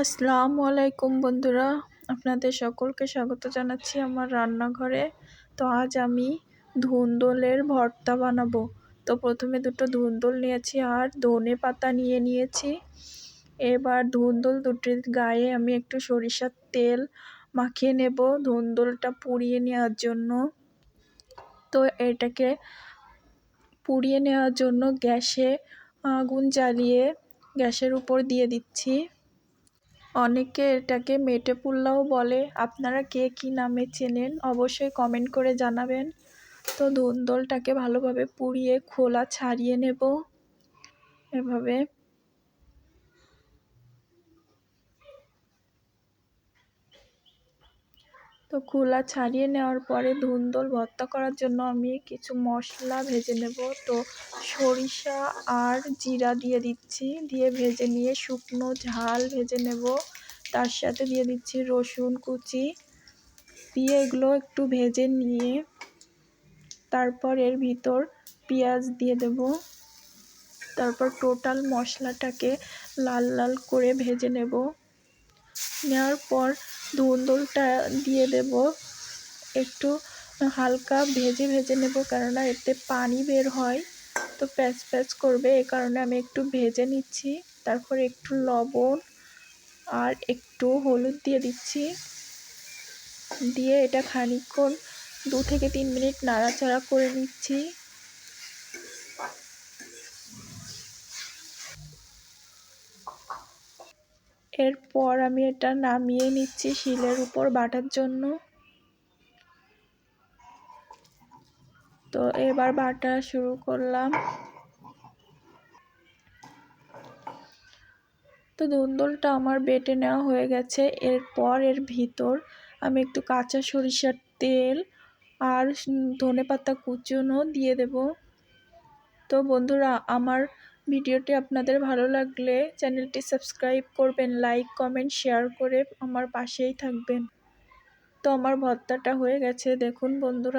আসসালামু আলাইকুম বন্ধুরা, আপনাদের সকলকে স্বাগত জানাচ্ছি আমার রান্নাঘরে। তো আজ আমি ধুন্দলের ভর্তা বানাবো। তো প্রথমে দুটো ধুন্দল নিয়েছি আর ধনে পাতা নিয়ে নিয়েছি। এবার ধুন্দল দুটির গায়ে আমি একটু সরিষার তেল মাখিয়ে নেব ধুন্দলটা পুড়িয়ে নেওয়ার জন্য। তো এটাকে পুড়িয়ে নেওয়ার জন্য গ্যাসে আগুন জ্বালিয়ে গ্যাসের উপর দিয়ে দিচ্ছি। অনেকে এটাকে মেটে পুল্লাও বলে। আপনারা কে কী নামে চেনেন অবশ্যই কমেন্ট করে জানাবেন। তো ধুন্দলটাকে ভালোভাবে পুড়িয়ে, খোলা ছাড়িয়ে নেব। এভাবে তো খোলা ছাড়িয়ে নেওয়ার পরে ধুন্দল ভর্তা করার জন্য আমি কিছু মশলা ভেজে নেব। তো সরিষা আর জিরা দিয়ে দিচ্ছি। দিয়ে ভেজে নিয়ে শুকনো ঝাল ভেজে নেব। তার সাথে দিয়ে দিচ্ছি রসুন কুচি। দিয়ে এগুলো একটু ভেজে নিয়ে তারপর এর ভিতর পেঁয়াজ দিয়ে দেব। তারপর টোটাল মশলাটাকে লাল লাল করে ভেজে নেব। নেওয়ার পর ধুন্দুলটা দিয়ে দেব। একটু হালকা ভেজে ভেজে নেব কেননা এতে পানি বের হয়। তো প্যাচ প্যাচ করবে, এ কারণে আমি একটু ভেজে নিচ্ছি। তারপর একটু লবণ আর একটু হলুদ দিয়ে দিচ্ছি। দিয়ে এটা খানিকক্ষণ দু থেকে তিন মিনিট নাড়াচাড়া করে নিচ্ছি। এরপর আমি এটা নামিয়ে নিচ্ছি শিলের উপর বাটার জন্য। তো এবার বাটা শুরু করলাম। তো ধুন্দলটা আমার বেটে নেওয়া হয়ে গেছে। এরপর এর ভিতর আমি একটু কাঁচা সরিষার তেল আর ধনে পাতা কুচুনো দিয়ে দেব। তো বন্ধুরা, আমার ভিডিওটি আপনাদের ভালো লাগলে চ্যানেলটি সাবস্ক্রাইব করবেন, লাইক, কমেন্ট, শেয়ার করে আমার পাশেই থাকবেন। তো আমার ভর্তাটা হয়ে গেছে, দেখুন বন্ধুরা।